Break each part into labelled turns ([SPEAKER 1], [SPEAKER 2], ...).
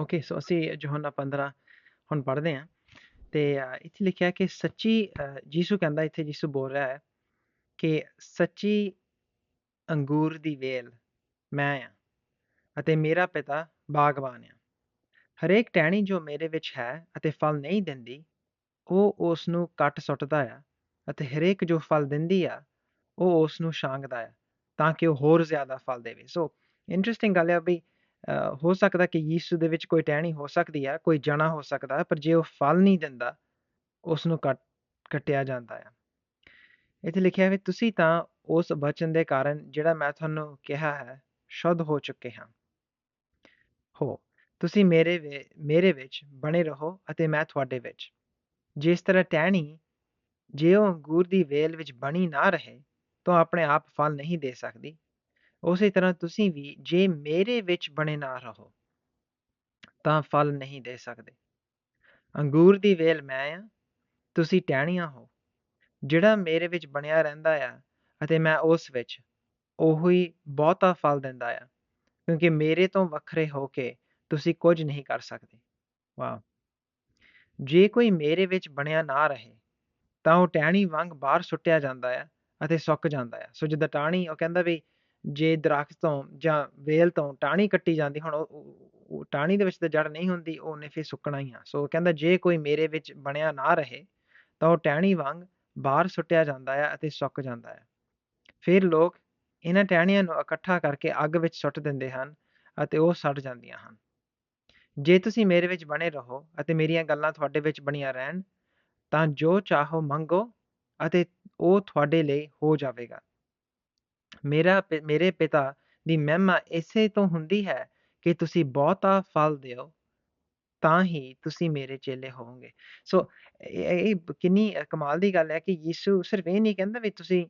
[SPEAKER 1] Okay so ਅਸੀਂ ਜੋ ਯਹੋਨਾ 15 ਹੁਣ ਪੜ੍ਹਦੇ ਹਾਂ ਤੇ ਇੱਥੇ ਲਿਖਿਆ ਕਿ ਸੱਚੀ ਜੀਸੂ ਕਹਿੰਦਾ ਇੱਥੇ ਜੀਸੂ ਬੋਲ ਰਿਹਾ ਹੈ ਕਿ ਸੱਚੀ ਅੰਗੂਰ ਦੀ ਵੇਲ ਮੈਂ ਆ ਅਤੇ ਮੇਰਾ ਪਿਤਾ ਬਾਗਬਾਨ ਆ ਹਰੇਕ ਟਹਿਣੀ ਜੋ ਮੇਰੇ ਵਿੱਚ ਹੈ ਅਤੇ ਫਲ ਨਹੀਂ ਦਿੰਦੀ ਉਹ ਉਸ ਨੂੰ ਕੱਟ ਸੁੱਟਦਾ ਆ ਅਤੇ ਹਰੇਕ ਜੋ ਫਲ ਦਿੰਦੀ ਆ ਉਹ ਉਸ ਨੂੰ ਛਾਂਗਦਾ ਆ ਤਾਂ ਕਿ ਉਹ ਹੋਰ ਜ਼ਿਆਦਾ ਫਲ ਦੇਵੇ ਸੋ ਇੰਟਰਸਟਿੰਗ ਗੱਲ ਹੈ ਵੀ ਹੋ ਸਕਦਾ ਕਿ ਯੀਸ਼ੂ ਦੇ ਵਿੱਚ ਕੋਈ ਟਹਿਣੀ ਹੋ ਸਕਦੀ ਹੈ ਕੋਈ ਜਣਾ ਹੋ ਸਕਦਾ ਪਰ ਜੇ ਉਹ ਫਲ ਨਹੀਂ ਦਿੰਦਾ ਉਸ ਨੂੰ ਕੱਟ, ਕੱਟਿਆ ਜਾਂਦਾ ਆ। ਇੱਥੇ ਲਿਖਿਆ ਹੈ ਵੀ, ਤੁਸੀਂ ਤਾਂ ਉਸ ਵਚਨ ਦੇ ਕਾਰਨ, ਜਿਹੜਾ ਮੈਂ ਤੁਹਾਨੂੰ ਕਿਹਾ ਹੈ, ਸ਼ੁੱਧ ਹੋ ਚੁੱਕੇ ਹਾਂ। ਹੋ, ਤੁਸੀਂ ਮੇਰੇ ਮੇਰੇ ਵਿੱਚ ਬਣੇ ਰਹੋ ਅਤੇ ਮੈਂ ਤੁਹਾਡੇ ਵਿੱਚ। ਜਿਸ ਤਰ੍ਹਾਂ ਟਹਿਣੀ, ਜੇ ਉਹ ਅੰਗੂਰ ਦੀ ਵੇਲ ਵਿੱਚ ਬਣੀ ਨਾ ਰਹੇ, ਤਾਂ ਆਪਣੇ ਆਪ ਫਲ ਨਹੀਂ ਦੇ ਸਕਦੀ। ਉਸੇ ਤਰ੍ਹਾਂ ਤੁਸੀਂ ਵੀ ਜੇ ਮੇਰੇ ਵਿੱਚ ਬਣੇ ਨਾ ਰਹੋ, ਤਾਂ ਫਲ ਨਹੀਂ ਦੇ ਸਕਦੇ। ਅੰਗੂਰ ਦੀ ਵੇਲ ਮੈਂ ਆ, ਤੁਸੀਂ ਟਹਿਣੀਆਂ ਹੋ। ਜਿਹੜਾ ਮੇਰੇ ਵਿੱਚ ਬਣਿਆ ਰਹਿੰਦਾ ਆ ਅਤੇ ਮੈਂ ਉਸ ਵਿੱਚ ਉਹੀ ਬਹੁਤਾ ਫਲ ਦਿੰਦਾ ਆ, ਕਿਉਂਕਿ ਮੇਰੇ ਤੋਂ ਵੱਖਰੇ ਹੋ ਕੇ ਤੁਸੀਂ ਕੁਝ ਨਹੀਂ ਕਰ ਸਕਦੇ। ਵਾਹ! ਜੇ ਕੋਈ ਮੇਰੇ ਵਿੱਚ ਬਣਿਆ ਨਾ ਰਹੇ, ਤਾਂ ਉਹ ਟਹਿਣੀ ਵਾਂਗ ਬਾਹਰ ਸੁੱਟਿਆ ਜਾਂਦਾ ਆ ਅਤੇ ਸੁੱਕ ਜਾਂਦਾ ਆ। ਸੋ ਜਿੱਦਾਂ ਟਾਹਣੀ ਉਹ ਕਹਿੰਦਾ ਵੀ ਜੇ ਦਰੱਖਤ ਤੋਂ ਜਾਂ ਵੇਲ ਤੋਂ ਟਾਹਣੀ ਕੱਟੀ ਜਾਂਦੀ, ਹੁਣ ਉਹ ਟਾਹਣੀ ਦੇ ਵਿੱਚ ਤਾਂ ਜੜ ਨਹੀਂ ਹੁੰਦੀ, ਉਹਨੇ ਫਿਰ ਸੁੱਕਣਾ ਹੀ ਆ। ਸੋ ਕਹਿੰਦਾ ਜੇ ਕੋਈ ਮੇਰੇ ਵਿੱਚ ਬਣਿਆ ਨਾ ਰਹੇ, ਤਾਂ ਉਹ ਟਹਿਣੀ ਵਾਂਗ ਬਾਹਰ ਸੁੱਟਿਆ ਜਾਂਦਾ ਹੈ ਅਤੇ ਸੁੱਕ ਜਾਂਦਾ ਹੈ ਫਿਰ ਲੋਕ ਇਹਨਾਂ ਟਹਿਣੀਆਂ ਨੂੰ ਇਕੱਠਾ ਕਰਕੇ ਅੱਗ ਵਿੱਚ ਸੁੱਟ ਦਿੰਦੇ ਹਨ ਅਤੇ ਉਹ ਸੜ ਜਾਂਦੀਆਂ ਹਨ। ਜੇ ਤੁਸੀਂ ਮੇਰੇ ਵਿੱਚ ਬਣੇ ਰਹੋ ਅਤੇ ਮੇਰੀਆਂ ਗੱਲਾਂ ਤੁਹਾਡੇ ਵਿੱਚ ਬਣੀਆਂ ਰਹਿਣ, ਤਾਂ ਜੋ ਚਾਹੋ ਮੰਗੋ ਅਤੇ ਉਹ ਤੁਹਾਡੇ ਲਈ ਹੋ ਜਾਵੇਗਾ। ਮੇਰਾ ਮੇਰੇ ਪਿਤਾ ਦੀ ਮਹਿਮਾ ਇਸੇ ਤੋਂ ਹੁੰਦੀ ਹੈ ਕਿ ਤੁਸੀਂ ਬਹੁਤਾ ਫਲ ਦਿਓ ਤਾਂ ਹੀ ਤੁਸੀਂ ਮੇਰੇ ਚੇਲੇ ਹੋਵੋਗੇ। ਸੋ ਇਹ ਕਿੰਨੀ ਕਮਾਲ ਦੀ ਗੱਲ ਹੈ ਕਿ ਯਿਸੂ ਸਿਰਫ ਇਹ ਨਹੀਂ ਕਹਿੰਦਾ ਵੀ ਤੁਸੀਂ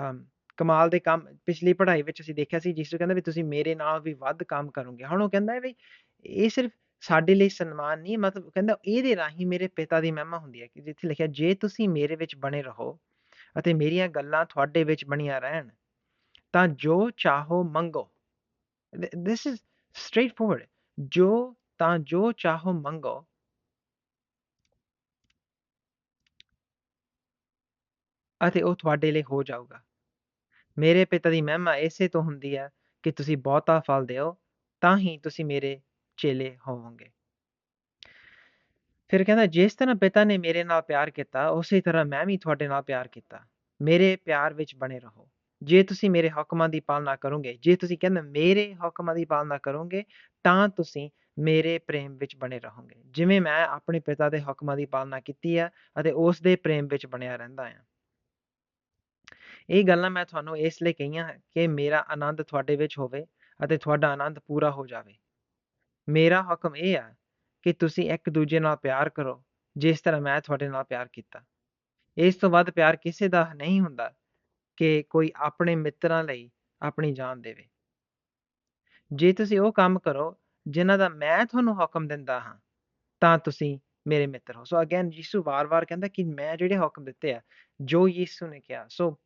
[SPEAKER 1] ਅਮ, ਕਮਾਲ ਦੇ ਕੰਮ ਪਿਛਲੀ ਪੜ੍ਹਾਈ ਵਿੱਚ ਅਸੀਂ ਦੇਖਿਆ ਸੀ ਯੀਸ਼ੂ ਕਹਿੰਦਾ ਵੀ ਤੁਸੀਂ ਮੇਰੇ ਨਾਲ ਵੀ ਵੱਧ ਕੰਮ ਕਰੋਗੇ। ਹੁਣ ਉਹ ਕਹਿੰਦਾ ਹੈ ਵੀ ਇਹ ਸਿਰਫ ਸਾਡੇ ਲਈ ਸਨਮਾਨ ਨਹੀਂ ਮਤਲਬ ਕਹਿੰਦਾ ਇਹਦੇ ਰਾਹੀਂ ਮੇਰੇ ਪਿਤਾ ਦੀ ਮਹਿਮਾ ਹੁੰਦੀ ਹੈ ਕਿ ਜਿੱਥੇ ਲਿਖਿਆ ਜੇ ਤੁਸੀਂ ਮੇਰੇ ਵਿੱਚ ਬਣੇ ਰਹੋ ਅਤੇ ਮੇਰੀਆਂ ਗੱਲਾਂ ਤੁਹਾਡੇ ਵਿੱਚ ਬਣੀਆਂ ਰਹਿਣ। ਤਾਂ ਜੋ ਚਾਹੋ ਮੰਗੋ। ਦਿਸ ਇਜ਼ ਸਟ੍ਰੇਟ ਫੋਰਵਰਡ ਜੋ, ਤਾਂ ਜੋ ਚਾਹੋ ਮੰਗੋ। ਅਤੇ ਉਹ ਤੁਹਾਡੇ ਲਈ ਹੋ ਜਾਊਗਾ। ਮੇਰੇ ਪਿਤਾ ਦੀ ਮਹਿਮਾ ਇਸੇ ਤੋਂ ਹੁੰਦੀ ਹੈ ਕਿ ਤੁਸੀਂ ਬਹੁਤਾ ਫਲ ਦਿਓ, ਤਾਂ ਹੀ ਤੁਸੀਂ ਮੇਰੇ ਚੇਲੇ ਹੋਵੋਗੇ। ਫਿਰ ਕਹਿੰਦਾ, ਜਿਸ ਤਰ੍ਹਾਂ ਪਿਤਾ ਨੇ ਮੇਰੇ ਨਾਲ ਪਿਆਰ ਕੀਤਾ, ਉਸੇ ਤਰ੍ਹਾਂ ਮੈਂ ਵੀ ਤੁਹਾਡੇ ਨਾਲ ਪਿਆਰ ਕੀਤਾ। ਮੇਰੇ ਪਿਆਰ ਵਿੱਚ ਬਣੇ ਰਹੋ। ਜੇ ਤੁਸੀਂ ਮੇਰੇ ਹੁਕਮਾਂ ਦੀ ਪਾਲਣਾ ਕਰੋਗੇ, ਜੇ ਤੁਸੀਂ ਕਹਿੰਦੇ ਮੇਰੇ ਹੁਕਮਾਂ ਦੀ ਪਾਲਣਾ ਕਰੋਗੇ, ਤਾਂ ਤੁਸੀਂ ਮੇਰੇ ਪ੍ਰੇਮ ਵਿੱਚ ਬਣੇ ਰਹੋਗੇ। ਜਿਵੇਂ ਮੈਂ ਆਪਣੇ ਪਿਤਾ ਦੇ ਹੁਕਮਾਂ ਦੀ ਪਾਲਣਾ ਕੀਤੀ ਹੈ ਅਤੇ ਉਸ ਦੇ ਪ੍ਰੇਮ ਵਿੱਚ ਬਣਿਆ ਰਹਿੰਦਾ ਹਾਂ ਇਹ ਗੱਲਾਂ ਮੈਂ ਤੁਹਾਨੂੰ ਇਸ ਲਈ ਕਹੀਆਂ ਕਿ ਮੇਰਾ ਆਨੰਦ ਤੁਹਾਡੇ ਵਿੱਚ ਹੋਵੇ ਅਤੇ ਤੁਹਾਡਾ ਆਨੰਦ ਪੂਰਾ ਹੋ ਜਾਵੇ। ਮੇਰਾ ਹੁਕਮ ਇਹ ਹੈ ਕਿ ਤੁਸੀਂ ਇੱਕ ਦੂਜੇ ਨਾਲ ਪਿਆਰ ਕਰੋ, ਜਿਸ ਤਰ੍ਹਾਂ ਮੈਂ ਤੁਹਾਡੇ ਨਾਲ ਪਿਆਰ ਕੀਤਾ। ਇਸ ਤੋਂ ਵੱਧ ਪਿਆਰ ਕਿਸੇ ਦਾ ਨਹੀਂ ਹੁੰਦਾ ਕਿ ਕੋਈ ਆਪਣੇ ਮਿੱਤਰਾਂ ਲਈ ਆਪਣੀ ਜਾਨ ਦੇਵੇ। ਜੇ ਤੁਸੀਂ ਉਹ ਕੰਮ ਕਰੋ ਜਿਨ੍ਹਾਂ ਦਾ ਮੈਂ ਤੁਹਾਨੂੰ ਹੁਕਮ ਦਿੰਦਾ ਹਾਂ, ਤਾਂ ਤੁਸੀਂ ਮੇਰੇ ਮਿੱਤਰ ਹੋ। ਸੋ ਅਗੇਨ ਯਿਸੂ ਵਾਰ-ਵਾਰ ਕਹਿੰਦਾ ਕਿ ਮੈਂ ਜਿਹੜੇ ਹੁਕਮ ਦਿੱਤੇ ਆ, ਜੋ ਯਿਸੂ ਨੇ ਕਿਹਾ। ਸੋ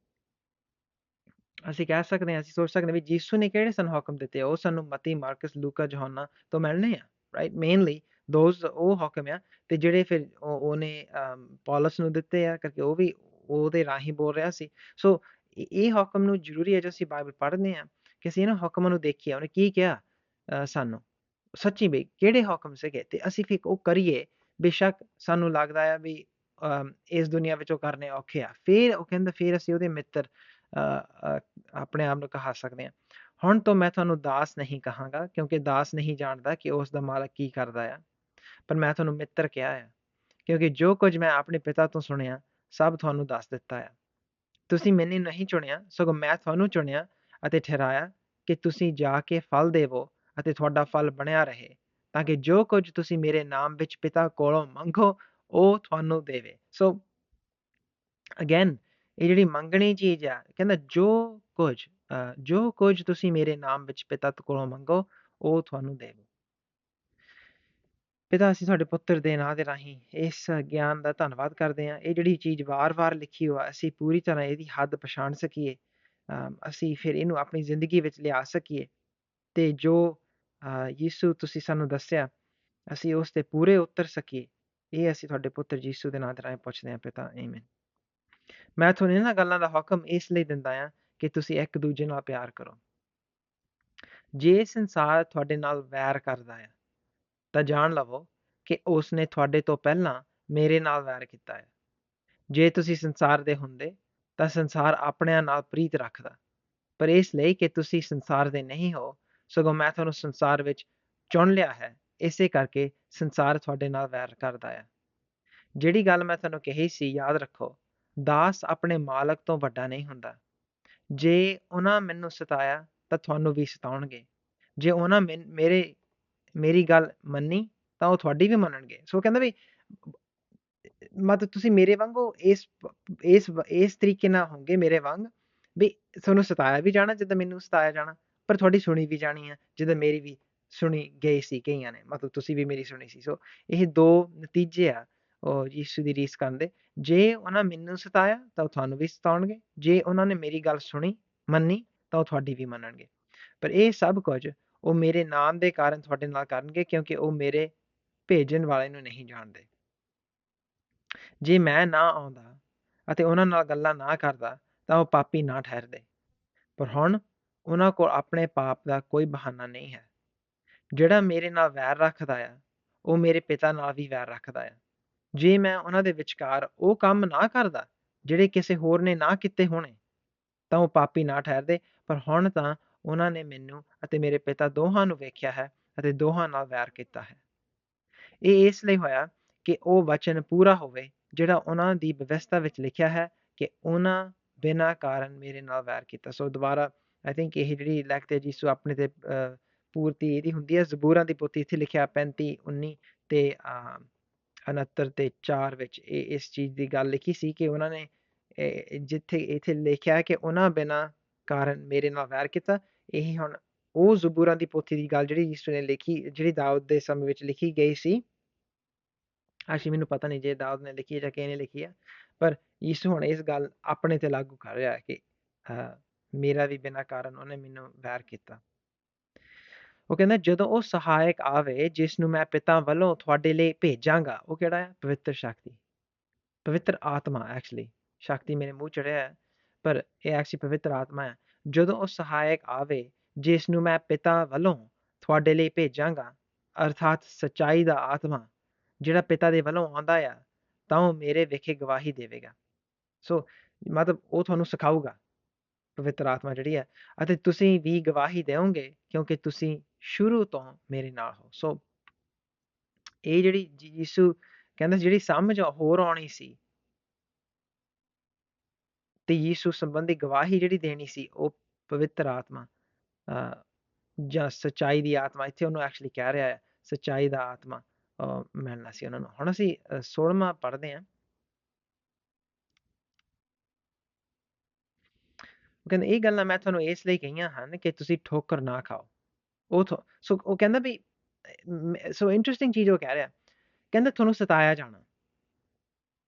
[SPEAKER 1] ਅਸੀਂ ਕਹਿ ਸਕਦੇ ਹਾਂ, ਅਸੀਂ ਸੋਚ ਸਕਦੇ ਹਾਂ ਵੀ ਯਿਸੂ ਨੇ ਕਿਹੜੇ ਸਾਨੂੰ ਹੁਕਮ ਦਿੱਤੇ ਉਹ ਸਾਨੂੰ ਮਤੀ, ਮਾਰਕਸ, ਲੂਕਾ, ਯੋਹੰਨਾ ਤੋਂ ਮਿਲਣੇ ਆ ਰਾਈਟ ਮੇਨਲੀ ਦੋਜ਼ ਉਹ ਹੁਕਮ ਆ ਤੇ ਜਿਹੜੇ ਫਿਰ ਉਹ- ਉਹਨੇ ਅਮ, ਪੌਲਸ ਨੂੰ ਦਿੱਤੇ ਆ ਕਰਕੇ ਉਹ ਵੀ ਉਹਦੇ ਰਾਹੀਂ ਬੋਲ ਰਿਹਾ ਸੀ। ਸੋ ਇਹ ਇਹ ਹੁਕਮ ਨੂੰ ਜ਼ਰੂਰੀ ਹੈ ਜੋ ਅਸੀਂ ਬਾਈਬਲ ਪੜ੍ਹਦੇ ਆ ਕਿ ਅਸੀਂ ਇਹਨਾਂ ਹੁਕਮਾਂ ਨੂੰ ਦੇਖੀਏ। ਉਹਨੇ ਕੀ ਕਿਹਾ? ਅਹ, ਸਾਨੂੰ ਸੱਚੀ ਬਈ ਕਿਹੜੇ ਹੁਕਮ ਸੀਗੇ? ਤੇ ਅਸੀਂ ਫਿਰ ਉਹ ਕਰੀਏ ਬੇਸ਼ੱਕ ਸਾਨੂੰ ਲੱਗਦਾ ਆ ਵੀ ਅਮ, ਇਸ ਦੁਨੀਆ ਵਿੱਚ ਉਹ ਕਰਨੇ ਔਖੇ ਆ। ਫਿਰ ਉਹ ਕਹਿੰਦਾ ਫਿਰ ਅਸੀਂ ਉਹਦੇ ਮਿੱਤਰ ਅਹ, ਅਹ, ਆਪਣੇ ਆਪ ਨੂੰ ਕਹਾ ਸਕਦੇ ਹਾਂ। ਹੁਣ ਤੋਂ ਮੈਂ ਤੁਹਾਨੂੰ ਦਾਸ ਨਹੀਂ ਕਹਾਂਗਾ ਕਿਉਂਕਿ ਦਾਸ ਨਹੀਂ ਜਾਣਦਾ ਕਿ ਉਸ ਦਾ ਮਾਲਕ ਕੀ ਕਰਦਾ ਆ। ਪਰ ਮੈਂ ਤੁਹਾਨੂੰ ਮਿੱਤਰ ਕਿਹਾ ਹੈ ਕਿਉਂਕਿ ਜੋ ਕੁਝ ਮੈਂ ਆਪਣੇ ਪਿਤਾ ਤੋਂ ਸੁਣਿਆ ਸਭ ਤੁਹਾਨੂੰ ਦੱਸ ਦਿੱਤਾ ਆ। ਤੁਸੀਂ ਮੈਨੂੰ ਨਹੀਂ ਚੁਣਿਆ ਸਗੋਂ ਮੈਂ ਤੁਹਾਨੂੰ ਚੁਣਿਆ ਅਤੇ ਠਹਿਰਾਇਆ ਕਿ ਤੁਸੀਂ ਜਾ ਕੇ ਫਲ ਦੇਵੋ ਅਤੇ ਤੁਹਾਡਾ ਫਲ ਬਣਿਆ ਰਹੇ ਤਾਂ ਕਿ ਜੋ ਕੁਝ ਤੁਸੀਂ ਮੇਰੇ ਨਾਮ ਵਿੱਚ ਪਿਤਾ ਕੋਲੋਂ ਮੰਗੋ ਉਹ ਤੁਹਾਨੂੰ ਦੇਵੇ। ਸੋ ਅਗੇਨ ਇਹ ਜਿਹੜੀ ਮੰਗਣੀ ਚੀਜ਼ ਆ ਕਹਿੰਦਾ ਜੋ ਕੁਝ ਅਹ, ਜੋ ਕੁਝ ਤੁਸੀਂ ਮੇਰੇ ਨਾਮ ਵਿੱਚ ਪਿਤਾ ਕੋਲੋਂ ਮੰਗੋ ਉਹ ਤੁਹਾਨੂੰ ਦੇਵੋ। ਪਿਤਾ ਅਸੀਂ ਤੁਹਾਡੇ ਪੁੱਤਰ ਦੇ ਨਾਂ ਦੇ ਰਾਹੀਂ ਇਸ ਗਿਆਨ ਦਾ ਧੰਨਵਾਦ ਕਰਦੇ ਹਾਂ। ਇਹ ਜਿਹੜੀ ਚੀਜ਼ ਵਾਰ-ਵਾਰ ਲਿਖੀ ਹੋਆ, ਅਸੀਂ ਪੂਰੀ ਤਰ੍ਹਾਂ ਇਹਦੀ ਹੱਦ ਪਛਾਣ ਸਕੀਏ। ਅਸੀਂ ਫਿਰ ਇਹਨੂੰ ਆਪਣੀ ਜ਼ਿੰਦਗੀ ਵਿੱਚ ਲਿਆ ਸਕੀਏ ਤੇ ਜੋ, ਅਹ ਯੀਸ਼ੂ ਤੁਸੀਂ ਸਾਨੂੰ ਦੱਸਿਆ, ਅਸੀਂ ਉਸ ਤੇ ਪੂਰੇ ਉਤਰ ਸਕੀਏ। ਇਹ ਅਸੀਂ ਤੁਹਾਡੇ ਪੁੱਤਰ ਯੀਸ਼ੂ ਦੇ ਨਾਂ ਦੇ ਰਾਹੀਂ ਪੁੱਛਦੇ ਹਾਂ ਪਿਤਾ ਆਮੀਨ ਮੈਂ ਤੁਹਾਨੂੰ ਇਹਨਾਂ ਗੱਲਾਂ ਦਾ ਹੁਕਮ ਇਸ ਲਈ ਦਿੰਦਾ ਹਾਂ ਕਿ ਤੁਸੀਂ ਇੱਕ ਦੂਜੇ ਨਾਲ ਪਿਆਰ ਕਰੋ। ਜੇ ਸੰਸਾਰ ਤੁਹਾਡੇ ਨਾਲ ਵੈਰ ਕਰਦਾ ਹੈ ਤਾਂ ਜਾਣ ਲਵੋ ਕਿ ਉਸ ਨੇ ਤੁਹਾਡੇ ਤੋਂ ਪਹਿਲਾਂ ਮੇਰੇ ਨਾਲ ਵੈਰ ਕੀਤਾ ਹੈ। ਜੇ ਤੁਸੀਂ ਸੰਸਾਰ ਦੇ ਹੁੰਦੇ, ਤਾਂ ਸੰਸਾਰ ਆਪਣਿਆਂ ਨਾਲ ਪ੍ਰੀਤ ਰੱਖਦਾ। ਪਰ ਇਸ ਲਈ ਕਿ ਤੁਸੀਂ ਸੰਸਾਰ ਦੇ ਨਹੀਂ ਹੋ, ਸਗੋਂ ਮੈਂ ਤੁਹਾਨੂੰ ਸੰਸਾਰ ਵਿੱਚ ਚੁਣ ਲਿਆ ਹੈ, ਇਸੇ ਕਰਕੇ ਸੰਸਾਰ ਤੁਹਾਡੇ ਨਾਲ ਵੈਰ ਕਰਦਾ ਹੈ। ਜਿਹੜੀ ਗੱਲ ਮੈਂ ਤੁਹਾਨੂੰ ਕਹੀ ਸੀ, ਯਾਦ ਰੱਖੋ, ਦਾਸ ਆਪਣੇ ਮਾਲਕ ਤੋਂ ਵੱਡਾ ਨਹੀਂ ਹੁੰਦਾ। ਜੇ ਉਹਨਾਂ ਮੈਨੂੰ ਸਤਾਇਆ, ਤਾਂ ਤੁਹਾਨੂੰ ਵੀ ਸਤਾਉਣਗੇ। ਜੇ ਉਹਨਾਂ ਮੇਰੇ ਮੇਰੀ ਗੱਲ ਮੰਨੀ, ਤਾਂ ਉਹ ਤੁਹਾਡੀ ਵੀ ਮੰਨਣਗੇ। ਸੋ ਕਹਿੰਦਾ ਵੀ ਮਤਲਬ ਤੁਸੀਂ ਮੇਰੇ ਵਾਂਗੂ ਇਸ ਇਸ ਇਸ ਤਰੀਕੇ ਨਾਲ ਹੋਗੇ ਮੇਰੇ ਵਾਂਗ, ਵੀ ਤੁਹਾਨੂੰ ਸਤਾਇਆ ਵੀ ਜਾਣਾ, ਜਿੱਦਾਂ ਮੈਨੂੰ ਸਤਾਇਆ ਜਾਣਾ, ਪਰ ਤੁਹਾਡੀ ਸੁਣੀ ਵੀ ਜਾਣੀ ਹੈ ਜਿੱਦਾਂ ਮੇਰੀ ਵੀ ਸੁਣੀ ਗਈ ਸੀ ਕਈਆਂ ਨੇ, ਮਤਲਬ ਤੁਸੀਂ ਵੀ ਮੇਰੀ ਸੁਣੀ ਸੀ। ਸੋ ਇਹ ਦੋ ਨਤੀਜੇ ਆ ਉਹ ਯਿਸੂ ਦੀ ਰੀਸ ਕਰਨ ਦੇ। ਜੇ ਉਹਨਾਂ ਮੈਨੂੰ ਸਤਾਇਆ, ਤਾਂ ਉਹ ਤੁਹਾਨੂੰ ਵੀ ਸਤਾਉਣਗੇ। ਜੇ ਉਹਨਾਂ ਨੇ ਮੇਰੀ ਗੱਲ ਸੁਣੀ, ਮੰਨੀ, ਤਾਂ ਉਹ ਤੁਹਾਡੀ ਵੀ ਮੰਨਣਗੇ। ਪਰ ਇਹ ਸਭ ਕੁਝ ਉਹ ਮੇਰੇ ਨਾਮ ਦੇ ਕਾਰਨ ਤੁਹਾਡੇ ਨਾਲ ਕਰਨਗੇ, ਕਿਉਂਕਿ ਉਹ ਮੇਰੇ ਭੇਜਣ ਵਾਲੇ ਨੂੰ ਨਹੀਂ ਜਾਣਦੇ। ਜੇ ਮੈਂ ਨਾ ਆਉਂਦਾ ਅਤੇ ਉਹਨਾਂ ਨਾਲ ਗੱਲਾਂ ਨਾ ਕਰਦਾ, ਤਾਂ ਉਹ ਪਾਪੀ ਨਾ ਠਹਿਰਦੇ। ਪਰ ਹੁਣ ਉਹਨਾਂ ਕੋਲ ਆਪਣੇ ਪਾਪ ਦਾ ਕੋਈ ਬਹਾਨਾ ਨਹੀਂ ਹੈ। ਜਿਹੜਾ ਮੇਰੇ ਨਾਲ ਵੈਰ ਰੱਖਦਾ ਆ, ਉਹ ਮੇਰੇ ਪਿਤਾ ਨਾਲ ਵੀ ਵੈਰ ਰੱਖਦਾ ਆ। ਜੇ ਮੈਂ ਉਹਨਾਂ ਦੇ ਵਿਚਕਾਰ ਉਹ ਕੰਮ ਨਾ ਕਰਦਾ, ਜਿਹੜੇ ਕਿਸੇ ਹੋਰ ਨੇ ਨਾ ਕੀਤੇ ਹੋਣੇ, ਤਾਂ ਉਹ ਪਾਪੀ ਨਾ ਠਹਿਰਦੇ। ਪਰ ਹੁਣ ਤਾਂ ਉਹਨਾਂ ਨੇ ਮੈਨੂੰ ਅਤੇ ਮੇਰੇ ਪਿਤਾ ਦੋਹਾਂ ਨੂੰ ਵੇਖਿਆ ਹੈ ਅਤੇ ਦੋਹਾਂ ਨਾਲ ਵੈਰ ਕੀਤਾ ਹੈ। ਇਹ ਇਸ ਲਈ ਹੋਇਆ ਕਿ ਉਹ ਵਚਨ ਪੂਰਾ ਹੋਵੇ, ਜਿਹੜਾ ਉਹਨਾਂ ਦੀ ਵਿਵਸਥਾ ਵਿੱਚ ਲਿਖਿਆ ਹੈ ਕਿ ਉਹਨਾਂ ਬਿਨਾਂ ਕਾਰਨ ਮੇਰੇ ਨਾਲ ਵੈਰ ਕੀਤਾ। ਸੋ ਦੁਬਾਰਾ ਆਈ ਥਿੰਕ ਇਹ ਜਿਹੜੀ ਲਿਖਦੇ ਜਿਸੂ ਆਪਣੇ ਤੇ ਪੂਰਤੀ ਇਹਦੀ ਹੁੰਦੀ ਹੈ, ਜ਼ਬੂਰਾਂ ਦੀ ਪੋਥੀ ਇੱਥੇ ਲਿਖਿਆ 35 19 ਤੇ 69 ਤੇ 4 ਵਿੱਚ ਇਹ ਇਸ ਚੀਜ਼ ਦੀ ਗੱਲ ਲਿਖੀ ਸੀ ਕਿ ਉਹਨਾਂ ਨੇ ਜਿੱਥੇ ਇੱਥੇ ਲਿਖਿਆ ਕਿ ਉਹਨਾਂ ਬਿਨਾਂ ਕਾਰਨ ਮੇਰੇ ਨਾਲ ਵੈਰ ਕੀਤਾ। ਇਹ ਹੁਣ ਉਹ ਜ਼ਬੂਰਾਂ ਦੀ ਪੋਥੀ ਦੀ ਗੱਲ ਜਿਹੜੀ ਯਿਸੂ ਨੇ ਲਿਖੀ, ਜਿਹੜੀ ਦਾਊਦ ਦੇ ਸਮੇਂ ਵਿੱਚ ਲਿਖੀ ਗਈ ਸੀ। ਆਸ਼ੀ ਮੈਨੂੰ ਪਤਾ ਨਹੀਂ ਜੇ ਦਾਊਦ ਨੇ ਲਿਖੀ ਹੈ ਜਾਂ ਕਿਹਨੇ ਲਿਖੀ ਹੈ, ਪਰ ਯਿਸੂ ਹੁਣ ਇਸ ਗੱਲ ਆਪਣੇ ਤੇ ਲਾਗੂ ਕਰ ਰਿਹਾ ਹੈ ਕਿ ਮੇਰਾ ਵੀ ਬਿਨਾਂ ਕਾਰਨ ਉਹਨੇ ਮੈਨੂੰ ਵੈਰ ਕੀਤਾ। ਉਹ ਕਹਿੰਦਾ, ਜਦੋਂ ਉਹ ਸਹਾਇਕ ਆਵੇ, ਜਿਸ ਨੂੰ ਮੈਂ ਪਿਤਾ ਵੱਲੋਂ ਤੁਹਾਡੇ ਲਈ ਭੇਜਾਂਗਾ, ਉਹ ਕਿਹੜਾ ਹੈ? ਪਵਿੱਤਰ ਸ਼ਕਤੀ। ਪਵਿੱਤਰ ਆਤਮਾ ਐਕਚੁਅਲੀ ਸ਼ਕਤੀ ਮੇਰੇ ਮੂੰਹ ਚੜਿਆ ਹੈ। ਪਰ ਇਹ ਐਕਚੁਅਲੀ ਪਵਿੱਤਰ ਆਤਮਾ ਹੈ। ਜਦੋਂ ਉਹ ਸਹਾਇਕ ਆਵੇ, ਜਿਸ ਨੂੰ ਮੈਂ ਪਿਤਾ ਵੱਲੋਂ ਤੁਹਾਡੇ ਲਈ ਭੇਜਾਂਗਾ, ਅਰਥਾਤ ਸਚਾਈ ਦਾ ਆਤਮਾ ਜਿਹੜਾ ਪਿਤਾ ਦੇ ਵੱਲੋਂ ਆਉਂਦਾ ਆ, ਤਾਂ ਉਹ ਮੇਰੇ ਵਿਖੇ ਗਵਾਹੀ ਦੇਵੇਗਾ। ਸੋ ਮਤਲਬ ਉਹ ਤੁਹਾਨੂੰ ਸਿਖਾਊਗਾ, ਪਵਿੱਤਰ ਆਤਮਾ ਜਿਹੜੀ ਹੈ, ਅਤੇ ਤੁਸੀਂ ਵੀ ਗਵਾਹੀ ਦੇਵੋਗੇ ਕਿਉਂਕਿ ਤੁਸੀਂ ਸ਼ੁਰੂ ਤੋਂ ਮੇਰੇ ਨਾਲ ਹੋ। ਸੋ ਇਹ ਜਿਹੜੀ ਯਿਸੂ ਕਹਿੰਦਾ ਜਿਹੜੀ ਸਮਝ ਹੋਰ ਆਉਣੀ ਸੀ। ਤੇ ਯਿਸੂ ਸੰਬੰਧੀ ਗਵਾਹੀ ਜਿਹੜੀ ਦੇਣੀ ਸੀ ਉਹ ਪਵਿੱਤਰ ਆਤਮਾ ਜਾਂ ਸਚਾਈ ਦੀ ਆਤਮਾ, ਇੱਥੇ ਉਹਨੂੰ ਐਕਚੁਅਲੀ ਕਹਿ ਰਿਹਾ ਹੈ, ਸਚਾਈ ਦਾ ਆਤਮਾ ਮਿਲਣਾ ਸੀ ਉਹਨਾਂ ਨੂੰ। ਹੁਣ ਅਸੀਂ 16ਵਾਂ ਪੜ੍ਹਦੇ ਹਾਂ। ਕਹਿੰਦਾ, ਇਹ ਗੱਲਾਂ ਮੈਂ ਤੁਹਾਨੂੰ ਇਸ ਲਈ ਕਹੀਆਂ ਹਨ ਕਿ ਤੁਸੀਂ ਠੋਕਰ ਨਾ ਖਾਓ। ਉਹ ਸੋ ਉਹ ਕਹਿੰਦਾ ਵੀ ਸੋ ਇੰਟਰਸਟਿੰਗ ਚੀਜ਼ ਉਹ ਕਹਿ ਰਿਹਾ। ਕਹਿੰਦਾ, ਤੁਹਾਨੂੰ ਸਤਾਇਆ ਜਾਣਾ।